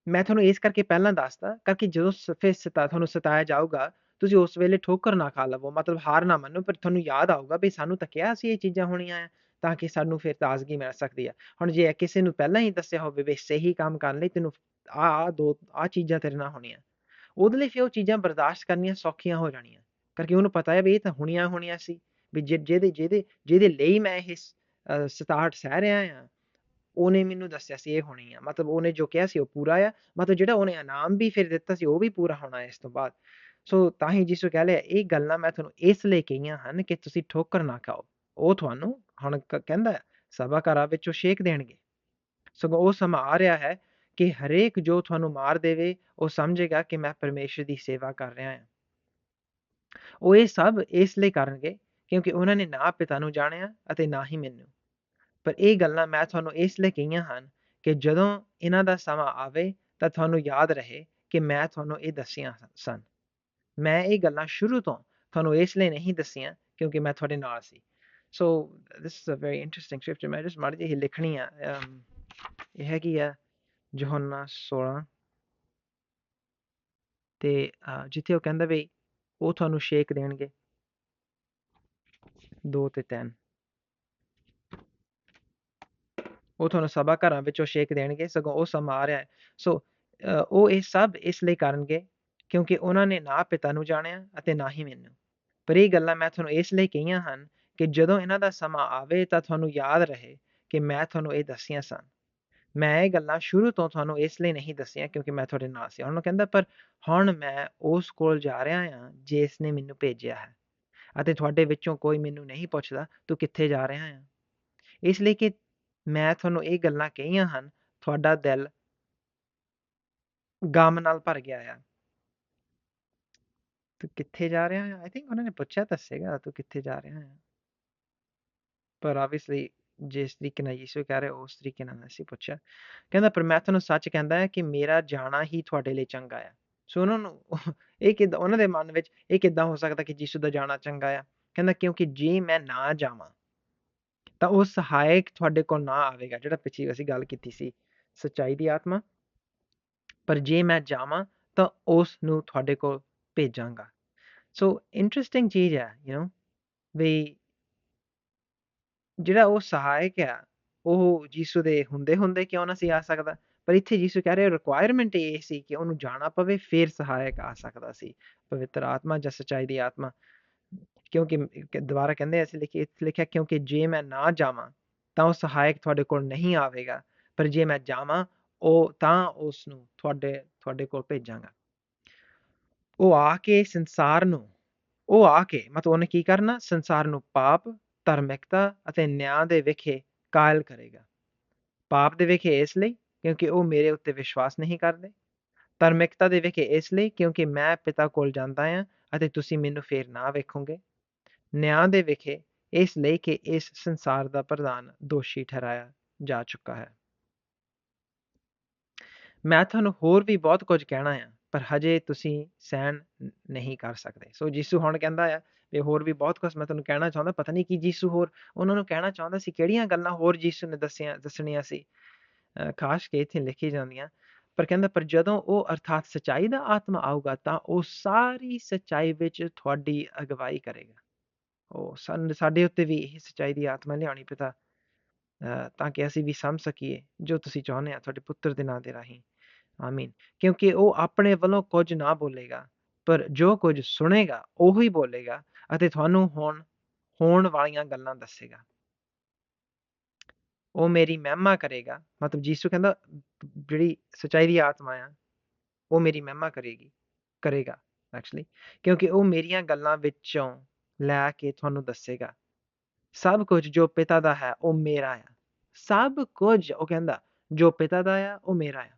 [SPEAKER 1] ਮੈਂ ਤੁਹਾਨੂੰ ਇਸ ਕਰਕੇ ਪਹਿਲਾਂ ਦੱਸਦਾ ਕਰਕੇ ਜਦੋਂ ਫਿਰ ਸਤਾ, ਤੁਹਾਨੂੰ ਸਤਾਇਆ ਜਾਊਗਾ, ਤੁਸੀਂ ਉਸ ਵੇਲੇ ਠੋਕਰ ਨਾ ਖਾ ਲਵੋ, ਮਤਲਬ ਹਾਰ ਨਾ ਮੰਨੋ, ਪਰ ਤੁਹਾਨੂੰ ਯਾਦ ਆਊਗਾ ਵੀ ਸਾਨੂੰ ਤਾਂ ਕਿਹਾ ਸੀ ਇਹ ਚੀਜ਼ਾਂ ਹੋਣੀਆਂ ਆ, ਤਾਂ ਕਿ ਸਾਨੂੰ ਫਿਰ ਤਾਜ਼ਗੀ ਮਿਲ ਸਕਦੀ ਆ। ਹੁਣ ਜੇ ਕਿਸੇ ਨੂੰ ਪਹਿਲਾਂ ਹੀ ਦੱਸਿਆ ਹੋਵੇ ਵੀ ਸਹੀ ਕੰਮ ਕਰਨ ਲਈ ਤੈਨੂੰ ਆ ਆ ਦੋ ਆ ਚੀਜ਼ਾਂ ਤੇਰੇ ਨਾਲ ਹੋਣੀਆਂ, ਉਹਦੇ ਲਈ ਫਿਰ ਉਹ ਚੀਜ਼ਾਂ ਬਰਦਾਸ਼ਤ ਕਰਨੀਆਂ ਸੌਖੀਆਂ ਹੋ ਜਾਣੀਆਂ ਕਰਕੇ ਉਹਨੂੰ ਪਤਾ ਹੈ ਵੀ ਇਹ ਤਾਂ ਹੋਣੀਆਂ ਹੋਣੀਆਂ ਸੀ, ਵੀ ਜਿਹਦੇ ਜਿਹਦੇ ਜਿਹਦੇ ਲਈ ਮੈਂ ਇਹ ਸਤਾਹਟ ਸਹਿ ਰਿਹਾ ਆ ਉਹਨੇ ਮੈਨੂੰ ਦੱਸਿਆ ਸੀ ਇਹ ਹੋਣੀ ਆ, ਮਤਲਬ ਉਹਨੇ ਜੋ ਕਿਹਾ ਸੀ ਉਹ ਪੂਰਾ ਆ, ਮਤਲਬ ਜਿਹੜਾ ਉਹਨੇ ਇਨਾਮ ਵੀ ਫਿਰ ਦਿੱਤਾ ਸੀ ਉਹ ਵੀ ਪੂਰਾ ਹੋਣਾ ਇਸ ਤੋਂ ਬਾਅਦ। ਸੋ ਤਾਂ ਹੀ ਜਿਸੋ ਕਹਿ ਲਿਆ, ਇਹ ਗੱਲਾਂ ਮੈਂ ਤੁਹਾਨੂੰ ਇਸ ਲਈ ਕਹੀਆਂ ਹਨ ਕਿ ਤੁਸੀਂ ਠੋਕਰ ਨਾ ਖਾਓ। ਉਹ ਤੁਹਾਨੂੰ ਹੁਣ ਕਹਿੰਦਾ ਸਭਾ ਘਰਾਂ ਵਿੱਚੋਂ ਸ਼ੇਕ ਦੇਣਗੇ। ਸਗੋਂ ਉਹ ਸਮਾਂ ਆ ਰਿਹਾ ਹੈ ਕਿ ਹਰੇਕ ਜੋ ਤੁਹਾਨੂੰ ਮਾਰ ਦੇਵੇ, ਉਹ ਸਮਝੇਗਾ ਕਿ ਮੈਂ ਪਰਮੇਸ਼ਰ ਦੀ ਸੇਵਾ ਕਰ ਰਿਹਾ ਹਾਂ। ਉਹ ਇਹ ਸਭ ਇਸ ਲਈ ਕਰਨਗੇ ਕਿਉਂਕਿ ਉਹਨਾਂ ਨੇ ਨਾ ਪਿਤਾ ਨੂੰ ਜਾਣਿਆ ਅਤੇ ਨਾ ਹੀ ਮੈਨੂੰ। ਪਰ ਇਹ ਗੱਲਾਂ ਮੈਂ ਤੁਹਾਨੂੰ ਇਸ ਲਈ ਕਹੀਆਂ ਹਨ ਕਿ ਜਦੋਂ ਇਹਨਾਂ ਦਾ ਸਮਾਂ ਆਵੇ ਤਾਂ ਤੁਹਾਨੂੰ ਯਾਦ ਰਹੇ ਕਿ ਮੈਂ ਤੁਹਾਨੂੰ ਇਹ ਦੱਸੀਆਂ ਸਨ। ਮੈਂ ਇਹ ਗੱਲਾਂ ਸ਼ੁਰੂ ਤੋਂ ਤੁਹਾਨੂੰ ਇਸ ਲਈ ਨਹੀਂ ਦੱਸੀਆਂ ਕਿਉਂਕਿ ਮੈਂ ਤੁਹਾਡੇ ਨਾਲ ਸੀ। ਸੋ this is a very interesting scripture. ਮੈਂ just ਮਾੜੀ ਜਿਹੀ ਲਿਖਣੀ ਆ ਇਹ ਹੈਗੀ ਆ ਯੋਹੰਨਾ 16 ਤੇ ਜਿੱਥੇ ਉਹ ਕਹਿੰਦਾ ਵੀ ਉਹ ਤੁਹਾਨੂੰ ਸ਼ੇਕ ਦੇਣਗੇ। 2 ਤੇ 3 ਉਹ ਤੁਹਾਨੂੰ ਸਭਾ ਘਰਾਂ ਵਿੱਚੋਂ ਛੇਕ ਦੇਣਗੇ, ਸਗੋਂ ਉਹ ਸਮਾਂ ਆ ਰਿਹਾ ਹੈ। ਸੋ ਉਹ ਇਹ ਸਭ ਇਸ ਲਈ ਕਰਨਗੇ ਕਿਉਂਕਿ ਉਹਨਾਂ ਨੇ ਨਾ ਪਿਤਾ ਨੂੰ ਜਾਣਿਆ ਅਤੇ ਨਾ ਹੀ ਮੈਨੂੰ। ਪਰ ਇਹ ਗੱਲਾਂ ਮੈਂ ਤੁਹਾਨੂੰ ਇਸ ਲਈ ਕਹੀਆਂ ਹਨ ਕਿ ਜਦੋਂ ਇਹਨਾਂ ਦਾ ਸਮਾਂ ਆਵੇ ਤਾਂ ਤੁਹਾਨੂੰ ਯਾਦ ਰਹੇ ਕਿ ਮੈਂ ਤੁਹਾਨੂੰ ਇਹ ਦੱਸੀਆਂ ਸਨ। ਮੈਂ ਇਹ ਗੱਲਾਂ ਸ਼ੁਰੂ ਤੋਂ ਤੁਹਾਨੂੰ ਇਸ ਲਈ ਨਹੀਂ ਦੱਸੀਆਂ ਕਿਉਂਕਿ ਮੈਂ ਤੁਹਾਡੇ ਨਾਲ ਸੀ। ਉਹਨਾਂ ਉਹ ਕਹਿੰਦਾ, ਪਰ ਹੁਣ ਮੈਂ ਉਸ ਕੋਲ ਜਾ ਰਿਹਾ ਹਾਂ ਜਿਸ ਨੇ ਮੈਨੂੰ ਭੇਜਿਆ ਹੈ ਅਤੇ ਤੁਹਾਡੇ ਵਿੱਚੋਂ ਕੋਈ ਮੈਨੂੰ ਨਹੀਂ ਪੁੱਛਦਾ, ਤੂੰ ਕਿੱਥੇ ਜਾ ਰਿਹਾ ਹੈ? ਇਸ ਲਈ ਕਿ ਮੈਂ ਤੁਹਾਨੂੰ ਇਹ ਗੱਲਾਂ ਕਹੀਆਂ ਹਨ, ਤੁਹਾਡਾ ਦਿਲ ਗਮ ਨਾਲ ਭਰ ਗਿਆ ਆ। ਤੂੰ ਕਿੱਥੇ ਜਾ ਰਿਹਾ ਹੈ ਆਈ ਥਿੰਕ ਉਹਨਾਂ ਨੇ ਪੁੱਛਿਆ ਤਾਂ ਸੀਗਾ, ਤੂੰ ਕਿੱਥੇ ਜਾ ਰਿਹਾ ਹੈ ਪਰ ਆਬਵੀਅਸਲੀ ਜਿਸ ਤਰੀਕੇ ਨਾਲ ਯਿਸੂ ਕਹਿ ਰਿਹਾ, ਉਸ ਤਰੀਕੇ ਨਾਲ ਅਸੀਂ ਪੁੱਛਿਆ। ਕਹਿੰਦਾ, ਪਰ ਮੈਂ ਤੁਹਾਨੂੰ ਸੱਚ ਕਹਿੰਦਾ ਹੈ ਕਿ ਮੇਰਾ ਜਾਣਾ ਹੀ ਤੁਹਾਡੇ ਲਈ ਚੰਗਾ ਆ। ਸੋ ਉਹਨਾਂ ਨੂੰ ਇਹ ਕਿਦਾਂ, ਉਹਨਾਂ ਦੇ ਮਨ ਵਿੱਚ ਇਹ ਕਿਦਾਂ ਹੋ ਸਕਦਾ ਕਿ ਯਿਸੂ ਦਾ ਜਾਣਾ ਚੰਗਾ ਆ? ਕਹਿੰਦਾ, ਕਿਉਂਕਿ ਜੇ ਮੈਂ ਨਾ ਜਾਵਾਂ ਤਾਂ ਉਹ ਸਹਾਇਕ ਤੁਹਾਡੇ ਕੋਲ ਨਾ ਆਵੇਗਾ, ਜਿਹੜਾ ਪਿੱਛੇ ਅਸੀਂ ਗੱਲ ਕੀਤੀ ਸੀ, ਸਚਾਈ ਦੀ ਆਤਮਾ। ਪਰ ਜੇ ਮੈਂ ਜਾਵਾਂ, ਤਾਂ ਉਸ ਨੂੰ ਤੁਹਾਡੇ ਕੋਲ ਭੇਜਾਂਗਾ। ਸੋ ਇੰਟਰਸਟਿੰਗ ਚੀਜ਼ ਹੈ ਯੂ نو ਵੀ ਜਿਹੜਾ ਉਹ ਸਹਾਇਕ ਹੈ, ਉਹ ਯੀਸ਼ੂ ਦੇ ਹੁੰਦੇ ਹੁੰਦੇ ਕਿਉਂ ਨਾ ਸੀ ਆ ਸਕਦਾ? ਪਰ ਇੱਥੇ ਯੀਸ਼ੂ ਕਹਿ ਰਿਹਾ ਰਿਕੁਆਇਰਮੈਂਟ ਇਹ ਸੀ ਕਿ ਉਹਨੂੰ ਜਾਣਾ ਪਵੇ, ਫਿਰ ਸਹਾਇਕ ਆ ਸਕਦਾ ਸੀ। ਪਵਿੱਤਰ ਆਤਮਾ ਜਾਂ ਸਚਾਈ ਦੀ ਆਤਮਾ। ਕਿਉਂਕਿ ਦੁਬਾਰਾ ਕਹਿੰਦੇ ਅਸੀਂ ਲਿਖੀ, ਇੱਥੇ ਲਿਖਿਆ, ਕਿਉਂਕਿ ਜੇ ਮੈਂ ਨਾ ਜਾਵਾਂ, ਤਾਂ ਉਹ ਸਹਾਇਕ ਤੁਹਾਡੇ ਕੋਲ ਨਹੀਂ ਆਵੇਗਾ। ਪਰ ਜੇ ਮੈਂ ਜਾਵਾਂ, ਉਹ, ਤਾਂ ਉਸ ਨੂੰ ਤੁਹਾਡੇ ਤੁਹਾਡੇ ਕੋਲ ਭੇਜਾਂਗਾ। ਉਹ ਆ ਕੇ ਸੰਸਾਰ ਨੂੰ, ਉਹ ਆ ਕੇ, ਮਤਲਬ ਉਹਨੇ ਕੀ ਕਰਨਾ? ਸੰਸਾਰ ਨੂੰ ਪਾਪ, ਧਰਮਿਕਤਾ ਅਤੇ ਨਿਆਂ ਦੇ ਵਿਖੇ ਕਾਇਲ ਕਰੇਗਾ। ਪਾਪ ਦੇ ਵਿਖੇ ਇਸ ਲਈ, ਕਿਉਂਕਿ ਉਹ ਮੇਰੇ ਉੱਤੇ ਵਿਸ਼ਵਾਸ ਨਹੀਂ ਕਰਦੇ। ਧਰਮਿਕਤਾ ਦੇ ਵਿਖੇ ਇਸ ਲਈ, ਕਿਉਂਕਿ ਮੈਂ ਪਿਤਾ ਕੋਲ ਜਾਂਦਾ ਹਾਂ ਅਤੇ ਤੁਸੀਂ ਮੈਨੂੰ ਫੇਰ ਨਾ ਵੇਖੋਗੇ। ਨਿਆਂ ਦੇ ਵਿਖੇ ਇਸ ਲਈ ਕਿ ਇਸ ਸੰਸਾਰ ਦਾ ਪ੍ਰਧਾਨ ਦੋਸ਼ੀ ਠਹਿਰਾਇਆ ਜਾ ਚੁੱਕਾ ਹੈ। ਮੈਂ ਤੁਹਾਨੂੰ ਹੋਰ ਵੀ ਬਹੁਤ ਕੁਝ ਕਹਿਣਾ ਆ, ਪਰ ਹਜੇ ਤੁਸੀਂ ਸਹਿਣ ਨਹੀਂ ਕਰ ਸਕਦੇ। ਸੋ ਜੀਸੂ ਹੁਣ ਕਹਿੰਦਾ ਆ ਵੀ ਹੋਰ ਵੀ ਬਹੁਤ ਕੁਝ ਮੈਂ ਤੁਹਾਨੂੰ ਕਹਿਣਾ ਚਾਹੁੰਦਾ, ਪਤਾ ਨਹੀਂ ਕੀ ਯਿਸੂ ਹੋਰ, ਉਹਨਾਂ ਨੂੰ ਕਹਿਣਾ ਚਾਹੁੰਦਾ ਸੀ, ਕਿਹੜੀਆਂ ਗੱਲਾਂ ਹੋਰ ਜੀਸੂ ਨੇ ਦੱਸੀਆਂ, ਦੱਸਣੀਆਂ ਸੀ? ਖਾਸ ਕੇ ਇੱਥੇ ਲਿਖੀ ਜਾਂਦੀਆਂ। ਪਰ ਕਹਿੰਦਾ, ਪਰ ਜਦੋਂ ਉਹ ਅਰਥਾਤ ਸਚਾਈ ਦਾ ਆਤਮਾ ਆਊਗਾ ਤਾਂ ਉਹ ਸਾਰੀ ਸਚਾਈ ਵਿੱਚ ਤੁਹਾਡੀ ਅਗਵਾਈ ਕਰੇਗਾ। ਉਹ ਸਾਨੂੰ, ਸਾਡੇ ਉੱਤੇ ਵੀ ਇਹ ਸਚਾਈ ਦੀ ਆਤਮਾ ਲਿਆਉਣੀ ਪਿਤਾ। ਅਹ ਤਾਂ ਕਿ ਅਸੀਂ ਵੀ ਸਮਝ ਸਕੀਏ, ਜੋ ਤੁਸੀਂ ਚਾਹੁੰਦੇ ਆ ਤੁਹਾਡੇ ਪੁੱਤਰ ਦੇ ਨਾਂ ਦੇ ਰਾਹੀਂ। ਆਮੀਨ। ਕਿਉਂਕਿ ਉਹ ਆਪਣੇ ਵੱਲੋਂ ਕੁਝ ਨਾ ਬੋਲੇਗਾ, ਪਰ ਜੋ ਕੁਝ ਸੁਣੇਗਾ, ਉਹ ਹੀ ਬੋਲੇਗਾ ਅਤੇ ਤੁਹਾਨੂੰ ਹੋਣ ਹੋਣ ਵਾਲੀਆਂ ਗੱਲਾਂ ਦੱਸੇਗਾ। ਉਹ ਮੇਰੀ ਮਹਿਮਾ ਕਰੇਗਾ। ਮਤਲਬ ਜੀਸੂ ਕਹਿੰਦਾ, ਜਿਹੜੀ ਸਚਾਈ ਦੀ ਆਤਮਾ ਆ, ਉਹ ਮੇਰੀ ਮਹਿਮਾ ਕਰੇਗੀ, ਕਰੇਗਾ ਐਕਚੁਅਲੀ ਕਿਉਂਕਿ ਉਹ ਮੇਰੀਆਂ ਗੱਲਾਂ ਵਿੱਚੋਂ ਲੈ ਕੇ ਤੁਹਾਨੂੰ ਦੱਸੇਗਾ। ਸਭ ਕੁਝ ਜੋ ਪਿਤਾ ਦਾ ਹੈ, ਉਹ ਮੇਰਾ ਆ। ਸਭ ਕੁਝ, ਉਹ ਕਹਿੰਦਾ, ਜੋ ਪਿਤਾ ਦਾ ਆ, ਉਹ ਮੇਰਾ ਆ।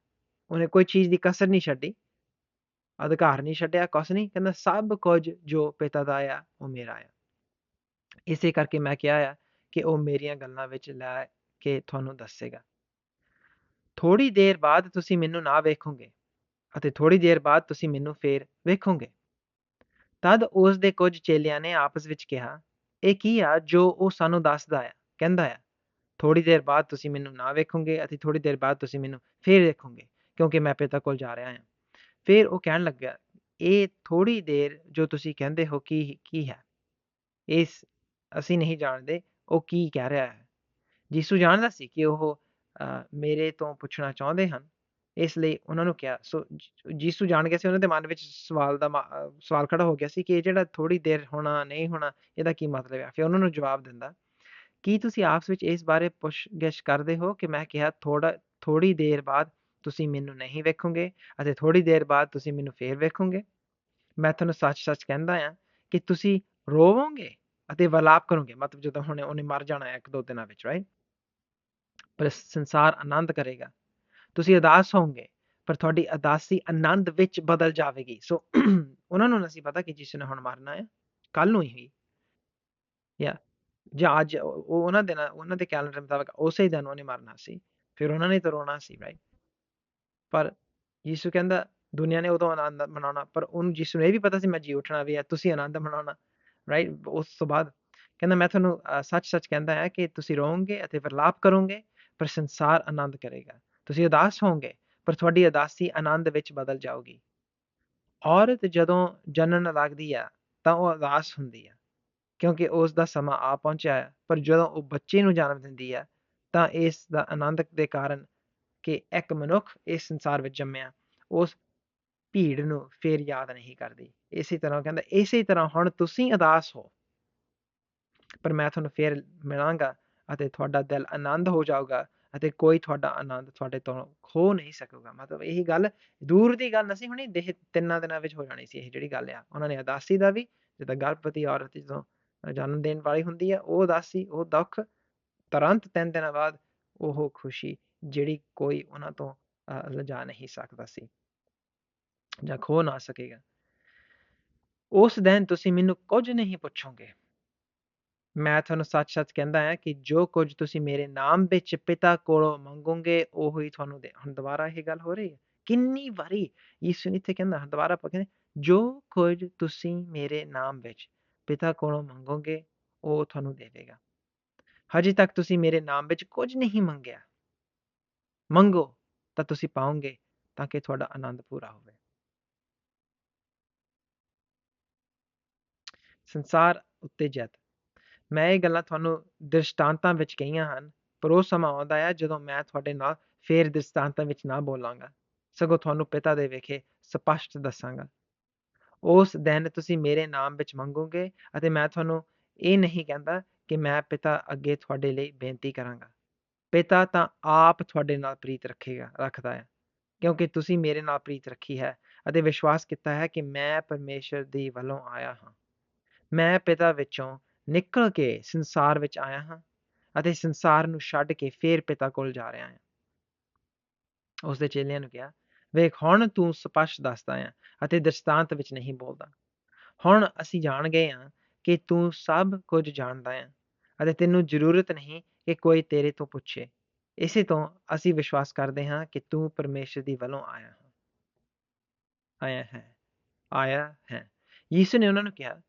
[SPEAKER 1] ਉਹਨੇ ਕੋਈ ਚੀਜ਼ ਦੀ ਕਸਰ ਨਹੀਂ ਛੱਡੀ। ਅਧਿਕਾਰ ਨਹੀਂ ਛੱਡਿਆ, ਕੁਛ ਨਹੀਂ। ਕਹਿੰਦਾ, ਸਭ ਕੁਝ ਜੋ ਪਿਤਾ ਦਾ ਆ, ਉਹ ਮੇਰਾ ਆ। ਇਸੇ ਕਰਕੇ ਮੈਂ ਕਿਹਾ ਆ ਕਿ ਉਹ ਮੇਰੀਆਂ ਗੱਲਾਂ ਵਿੱਚ ਲੈ ਕੇ ਤੁਹਾਨੂੰ ਦੱਸੇਗਾ। ਥੋੜੀ ਦੇਰ ਬਾਅਦ ਤੁਸੀਂ ਮੈਨੂੰ ਨਾ ਵੇਖੋਗੇ ਅਤੇ ਥੋੜੀ ਦੇਰ ਬਾਅਦ ਤੁਸੀਂ ਮੈਨੂੰ ਫੇਰ ਵੇਖੋਗੇ। ਤਦ ਉਸ ਦੇ ਕੁਝ ਚੇਲਿਆਂ ਨੇ ਆਪਸ ਵਿੱਚ ਕਿਹਾ, ਇਹ ਕੀ ਆ ਜੋ ਉਹ ਸਾਨੂੰ ਦੱਸਦਾ ਆ? ਕਹਿੰਦਾ ਆ ਥੋੜੀ ਦੇਰ ਬਾਅਦ ਤੁਸੀਂ ਮੈਨੂੰ ਨਾ ਵੇਖੋਗੇ ਅਤੇ ਥੋੜੀ ਦੇਰ ਬਾਅਦ ਤੁਸੀਂ ਮੈਨੂੰ ਫੇਰ ਵੇਖੋਗੇ, ਕਿਉਂਕਿ ਮੈਂ ਪਿਤਾ ਕੋਲ ਜਾ ਰਿਹਾ ਹਾਂ ਫਿਰ ਉਹ ਕਹਿਣ ਲੱਗਾ ਇਹ ਥੋੜੀ ਦੇਰ ਜੋ ਤੁਸੀਂ ਕਹਿੰਦੇ ਹੋ ਕੀ ਕੀ ਹੈ? ਇਸ ਅਸੀਂ ਨਹੀਂ ਜਾਣਦੇ ਉਹ ਕੀ ਕਹਿ ਰਿਹਾ ਹੈ। ਯਿਸੂ ਜਾਣਦਾ ਸੀ ਕਿ ਉਹ ਮੇਰੇ ਤੋਂ ਪੁੱਛਣਾ ਚਾਹੁੰਦੇ ਹਨ ਇਸ ਲਈ ਉਹਨਾਂ ਨੂੰ ਕਿਹਾ, ਸੋ ਜ- ਜਾਣ ਗਿਆ ਸੀ, ਉਹਨਾਂ ਦੇ ਮਨ ਵਿੱਚ ਸਵਾਲ ਦਾ ਮਾ- ਸਵਾਲ ਖੜਾ ਹੋ ਗਿਆ ਸੀ ਕਿ ਇਹ ਜਿਹੜਾ ਥੋੜੀ ਦੇਰ ਹੋਣਾ, ਨਹੀਂ ਹੋਣਾ, ਇਹਦਾ ਕੀ ਮਤਲਬ ਹੈ ਫਿਰ ਉਹਨਾਂ ਨੂੰ ਜਵਾਬ ਦਿੰਦਾ, ਕੀ ਤੁਸੀਂ ਆਪਸ ਵਿੱਚ ਇਸ ਬਾਰੇ ਪੁੱਛਗਿੱਛ ਕਰਦੇ ਹੋ ਕਿ ਮੈਂ ਕਿਹਾ ਥੋੜਾ ਥੋੜੀ ਦੇਰ ਬਾਅਦ ਤੁਸੀਂ ਮੈਨੂੰ ਨਹੀਂ ਵੇਖੋਗੇ ਅਤੇ ਥੋੜੀ ਦੇਰ ਬਾਅਦ ਤੁਸੀਂ ਮੈਨੂੰ ਫੇਰ ਵੇਖੋਗੇ? ਮੈਂ ਤੁਹਾਨੂੰ ਸੱਚ-ਸੱਚ ਕਹਿੰਦਾ ਆ ਕਿ ਤੁਸੀਂ ਰੋਵੋਗੇ ਅਤੇ ਵਲਾਪ ਕਰੋਗੇ, ਮਤਲਬ ਜਦੋਂ ਹੁਣ ਉਹਨੇ ਮਰ ਜਾਣਾ ਹੈ ਇੱਕ ਦੋ ਦਿਨਾਂ ਵਿੱਚ ਰਾਈਟ ਪਰ ਸੰਸਾਰ ਆਨੰਦ ਕਰੇਗਾ। ਤੁਸੀਂ ਉਦਾਸ ਹੋਵੋਗੇ, ਪਰ ਤੁਹਾਡੀ ਉਦਾਸੀ ਆਨੰਦ ਵਿੱਚ ਬਦਲ ਜਾਵੇਗੀ। ਸੋ ਉਹਨਾਂ ਨੂੰ ਨਹੀਂ ਪਤਾ ਕਿ ਜਿਸ ਨੇ ਹੁਣ ਮਰਨਾ ਹੈ ਕੱਲ ਨੂੰ ਹੀ ਜਾਂ ਜਾਂ ਅੱਜ ਉਹ ਉਹਨਾਂ ਦੇ ਨਾਲ, ਉਹਨਾਂ ਦੇ ਕੈਲੰਡਰ ਮੁਤਾਬਕ ਉਸੇ ਦਿਨ ਉਹਨੇ ਮਰਨਾ ਸੀ। ਫਿਰ ਉਹਨਾਂ ਨੇ ਤਾਂ ਰੋਣਾ ਸੀ ਰਾਈਟ ਪਰ ਯਿਸੂ ਕਹਿੰਦਾ, ਦੁਨੀਆ ਨੇ ਉਦੋਂ ਆਨੰਦ ਮਨਾਉਣਾ, ਪਰ ਉਹਨੂੰ ਯਿਸੂ ਨੂੰ ਇਹ ਵੀ ਪਤਾ ਸੀ, ਮੈਂ ਜੀ ਉੱਠਣਾ ਵੀ ਹੈ, ਤੁਸੀਂ ਆਨੰਦ ਮਨਾਉਣਾ ਰਾਈਟ ਉਸ ਤੋਂ ਬਾਅਦ ਕਹਿੰਦਾ, ਮੈਂ ਤੁਹਾਨੂੰ ਸੱਚ-ਸੱਚ ਕਹਿੰਦਾ ਹੈ ਕਿ ਤੁਸੀਂ ਰੋਵੋਗੇ ਅਤੇ ਵਿਲਾਪ ਕਰੋਗੇ, ਪਰ ਸੰਸਾਰ ਆਨੰਦ ਕਰੇਗਾ। ਤੁਸੀਂ ਉਦਾਸ ਹੋਵੋਗੇ, ਪਰ ਤੁਹਾਡੀ ਉਦਾਸੀ ਆਨੰਦ ਵਿੱਚ ਬਦਲ ਜਾਊਗੀ। ਔਰਤ ਜਦੋਂ ਜਨਨ ਲੱਗਦੀ ਆ, ਤਾਂ ਉਹ ਉਦਾਸ ਹੁੰਦੀ ਆ, ਕਿਉਂਕਿ ਉਸ ਦਾ ਸਮਾਂ ਆ ਪਹੁੰਚਿਆ ਹੈ ਪਰ ਜਦੋਂ ਉਹ ਬੱਚੇ ਨੂੰ ਜਨਮ ਦਿੰਦੀ ਹੈ ਤਾਂ ਇਸ ਦਾ ਆਨੰਦ ਦੇ ਕਾਰਨ ਕਿ ਇੱਕ ਮਨੁੱਖ ਇਸ ਸੰਸਾਰ ਵਿੱਚ ਜੰਮਿਆ, ਉਸ ਭੀੜ ਨੂੰ ਫੇਰ ਯਾਦ ਨਹੀਂ ਕਰਦੀ। ਇਸੇ ਤਰ੍ਹਾਂ ਕਹਿੰਦਾ, ਇਸੇ ਤਰ੍ਹਾਂ ਹੁਣ ਤੁਸੀਂ ਉਦਾਸ ਹੋ। ਪਰ ਮੈਂ ਤੁਹਾਨੂੰ ਫੇਰ ਮਿਲਾਂਗਾ ਅਤੇ ਤੁਹਾਡਾ ਦਿਲ ਆਨੰਦ ਹੋ ਜਾਊਗਾ ਅਤੇ ਕੋਈ ਤੁਹਾਡਾ ਆਨੰਦ ਤੁਹਾਡੇ ਤੋਂ ਖੋ ਨਹੀਂ ਸਕੂਗਾ। ਮਤਲਬ ਇਹੀ ਗੱਲ ਦੂਰ ਦੀ ਗੱਲ ਨਹੀਂ ਹੁਣੀ, ਦੇਹ ਤਿੰਨਾਂ ਦਿਨਾਂ ਵਿੱਚ ਹੋ ਜਾਣੀ ਸੀ ਇਹ ਜਿਹੜੀ ਗੱਲ ਆ। ਉਹਨਾਂ ਨੇ ਉਦਾਸੀ ਦਾ ਵੀ, ਜਿੱਦਾਂ ਗਰਭਵਤੀ ਔਰਤ ਜਦੋਂ ਜਨਮ ਦੇਣ ਵਾਲੀ ਹੁੰਦੀ ਹੈ ਉਹ ਉਦਾਸੀ, ਉਹ ਦੁੱਖ, ਤੁਰੰਤ ਤਿੰਨ ਦਿਨਾਂ ਬਾਅਦ ਉਹ ਖੁਸ਼ੀ ਜਿਹੜੀ ਕੋਈ ਉਹਨਾਂ ਤੋਂ ਲਿਜਾ ਨਹੀਂ ਸਕਦਾ ਸੀ ਜਾਂ ਖੋ ਨਾ ਸਕੇਗਾ। ਉਸ ਦਿਨ ਤੁਸੀਂ ਮੈਨੂੰ ਕੁਝ ਨਹੀਂ ਪੁੱਛੋਗੇ। ਮੈਂ ਤੁਹਾਨੂੰ ਸੱਚ-ਸੱਚ ਕਹਿੰਦਾ ਹਾਂ ਕਿ ਜੋ ਕੁਝ ਤੁਸੀਂ ਮੇਰੇ ਨਾਮ ਵਿੱਚ ਪਿਤਾ ਕੋਲੋਂ ਮੰਗੋਗੇ, ਉਹ ਹੀ ਤੁਹਾਨੂੰ ਦੇ, ਹੁਣ ਦੁਬਾਰਾ ਇਹ ਗੱਲ ਹੋ ਰਹੀ ਹੈ। ਕਿੰਨੀ ਵਾਰੀ ਯਿਸੂ ਨੇ ਇੱਥੇ ਕਹਿੰਦਾ ਦੁਬਾਰਾ ਕਹਿੰਦੇ, ਜੋ ਕੁਝ ਤੁਸੀਂ ਮੇਰੇ ਨਾਮ ਵਿੱਚ ਪਿਤਾ ਕੋਲੋਂ ਮੰਗੋਗੇ, ਉਹ ਤੁਹਾਨੂੰ ਦੇਵੇਗਾ ਹਜੇ ਤੱਕ ਤੁਸੀਂ ਮੇਰੇ ਨਾਮ ਵਿੱਚ ਕੁਝ ਨਹੀਂ ਮੰਗਿਆ। ਮੰਗੋ ਤਾਂ ਤੁਸੀਂ ਪਾਓਗੇ ਤਾਂ ਕਿ ਤੁਹਾਡਾ ਆਨੰਦ ਪੂਰਾ ਹੋਵੇ। ਸੰਸਾਰ ਉੱਤੇ ਜਿੱਤ ਮੈਂ ਇਹ ਗੱਲਾਂ ਤੁਹਾਨੂੰ ਦ੍ਰਿਸ਼ਟਾਂਤਾਂ ਵਿੱਚ ਕਹੀਆਂ ਹਨ, ਪਰ ਉਹ ਸਮਾਂ ਆਉਂਦਾ ਹੈ ਜਦੋਂ ਮੈਂ ਤੁਹਾਡੇ ਨਾਲ ਫੇਰ ਦ੍ਰਿਸ਼ਟਾਂਤਾਂ ਵਿੱਚ ਨਾ ਬੋਲਾਂਗਾ। ਸਗੋਂ ਤੁਹਾਨੂੰ ਪਿਤਾ ਦੇ ਵਿਖੇ ਸਪਸ਼ਟ ਦੱਸਾਂਗਾ। ਉਸ ਦਿਨ ਤੁਸੀਂ ਮੇਰੇ ਨਾਮ ਵਿੱਚ ਮੰਗੋਗੇ ਅਤੇ ਮੈਂ ਤੁਹਾਨੂੰ ਇਹ ਨਹੀਂ ਕਹਿੰਦਾ ਕਿ ਮੈਂ ਪਿਤਾ ਅੱਗੇ ਤੁਹਾਡੇ ਲਈ ਬੇਨਤੀ ਕਰਾਂਗਾ। ਪਿਤਾ ਤਾਂ ਆਪ ਤੁਹਾਡੇ ਨਾਲ ਪ੍ਰੀਤ ਰੱਖੇਗਾ, ਰੱਖਦਾ ਹੈ, ਕਿਉਂਕਿ ਤੁਸੀਂ ਮੇਰੇ ਨਾਲ ਪ੍ਰੀਤ ਰੱਖੀ ਹੈ ਅਤੇ ਵਿਸ਼ਵਾਸ ਕੀਤਾ ਹੈ ਕਿ ਮੈਂ ਪਰਮੇਸ਼ਰ ਦੀ ਵੱਲੋਂ ਆਇਆ ਹਾਂ। ਮੈਂ ਪਿਤਾ ਵਿੱਚੋਂ ਨਿਕਲ ਕੇ ਸੰਸਾਰ ਵਿੱਚ ਆਇਆ ਹਾਂ ਅਤੇ ਸੰਸਾਰ ਨੂੰ ਛੱਡ ਕੇ ਫੇਰ ਪਿਤਾ ਕੋਲ ਜਾ ਰਿਹਾ ਹਾਂ। ਉਸ ਦੇ ਚੇਲਿਆਂ ਨੂੰ ਕਿਹਾ, ਵੇਖ, ਹੁਣ ਤੂੰ ਸਪਸ਼ਟ ਦੱਸਦਾ ਹੈ ਅਤੇ ਦ੍ਰਿਸ਼ਟਾਂਤ ਵਿੱਚ ਨਹੀਂ ਬੋਲਦਾ। ਹੁਣ ਅਸੀਂ ਜਾਣ ਗਏ ਹਾਂ ਕਿ ਤੂੰ ਸਭ ਕੁਝ ਜਾਣਦਾ ਹੈ ਅਤੇ ਤੈਨੂੰ ਜ਼ਰੂਰਤ ਨਹੀਂ ਕਿ ਕੋਈ ਤੇਰੇ ਤੋਂ ਪੁੱਛੇ। ਇਸੇ ਤੋਂ ਅਸੀਂ ਵਿਸ਼ਵਾਸ ਕਰਦੇ ਹਾਂ ਕਿ ਤੂੰ ਪਰਮੇਸ਼ਰ ਦੀ ਵੱਲੋਂ ਆਇਆ ਹੈ। ਆਇਆ ਹੈ। ਆਇਆ ਹੈ। ਯਿਸੂ ਨੇ ਉਹਨਾਂ ਨੂੰ ਕਿਹਾ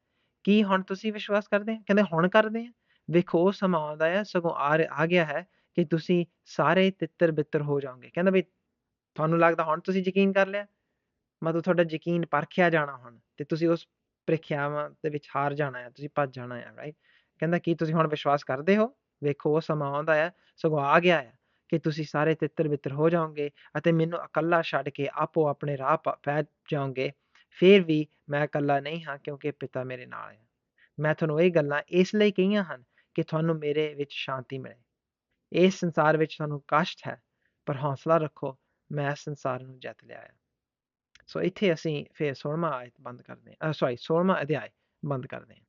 [SPEAKER 1] ਕੀ ਹੁਣ ਤੁਸੀਂ ਵਿਸ਼ਵਾਸ ਕਰਦੇ ਹੋ ਕਹਿੰਦੇ ਹੁਣ ਕਰਦੇ ਆ। ਵੇਖੋ, ਉਹ ਸਮਾਂ ਆਉਂਦਾ ਹੈ ਸਗੋਂ ਆ ਗਿਆ ਹੈ ਕਿ ਤੁਸੀਂ ਸਾਰੇ ਤਿੱਤਰ ਬਿੱਤਰ ਹੋ ਜਾਓਗੇ। ਕਹਿੰਦਾ ਵੀ ਤੁਹਾਨੂੰ ਲੱਗਦਾ ਹੁਣ ਤੁਸੀਂ ਯਕੀਨ ਕਰ ਲਿਆ? ਮਤਲਬ ਤੁਹਾਡਾ ਯਕੀਨ ਪਰਖਿਆ ਜਾਣਾ ਹੁਣ ਤੇ ਤੁਸੀਂ ਉਸ ਪ੍ਰੀਖਿਆਵਾਂ ਦੇ ਵਿੱਚ ਹਾਰ ਜਾਣਾ ਹੈ ਤੁਸੀਂ ਭੱਜ ਜਾਣਾ ਹੈ ਰਾਈਟ ਕਹਿੰਦਾ ਕੀ ਤੁਸੀਂ ਹੁਣ ਵਿਸ਼ਵਾਸ ਕਰਦੇ ਹੋ? ਵੇਖੋ, ਉਹ ਸਮਾਂ ਆਉਂਦਾ ਹੈ ਸਗੋਂ ਆ ਗਿਆ ਹੈ ਕਿ ਤੁਸੀਂ ਸਾਰੇ ਤਿੱਤਰ ਬਿੱਤਰ ਹੋ ਜਾਓਗੇ ਅਤੇ ਮੈਨੂੰ ਇਕੱਲਾ ਛੱਡ ਕੇ ਆਪੋ ਆਪਣੇ ਰਾਹ ਪੈ ਜਾਓਗੇ। ਫਿਰ ਵੀ ਮੈਂ ਇਕੱਲਾ ਨਹੀਂ ਹਾਂ ਕਿਉਂਕਿ ਪਿਤਾ ਮੇਰੇ ਨਾਲ ਹੈ। ਮੈਂ ਤੁਹਾਨੂੰ ਇਹ ਗੱਲਾਂ ਇਸ ਲਈ ਕਹੀਆਂ ਹਨ ਕਿ ਤੁਹਾਨੂੰ ਮੇਰੇ ਵਿੱਚ ਸ਼ਾਂਤੀ ਮਿਲੇ। ਇਸ ਸੰਸਾਰ ਵਿੱਚ ਤੁਹਾਨੂੰ ਕਸ਼ਟ ਹੈ, ਪਰ ਹੌਸਲਾ ਰੱਖੋ, ਮੈਂ ਸੰਸਾਰ ਨੂੰ ਜਿੱਤ ਲਿਆ ਹੈ ਸੋ ਇੱਥੇ ਅਸੀਂ ਫਿਰ 16ਵਾਂ ਆਇਤ ਬੰਦ ਕਰਦੇ ਹਾਂ ਸੌਰੀ 16ਵਾਂ ਅਧਿਆਇ ਬੰਦ ਕਰਦੇ ਹਾਂ।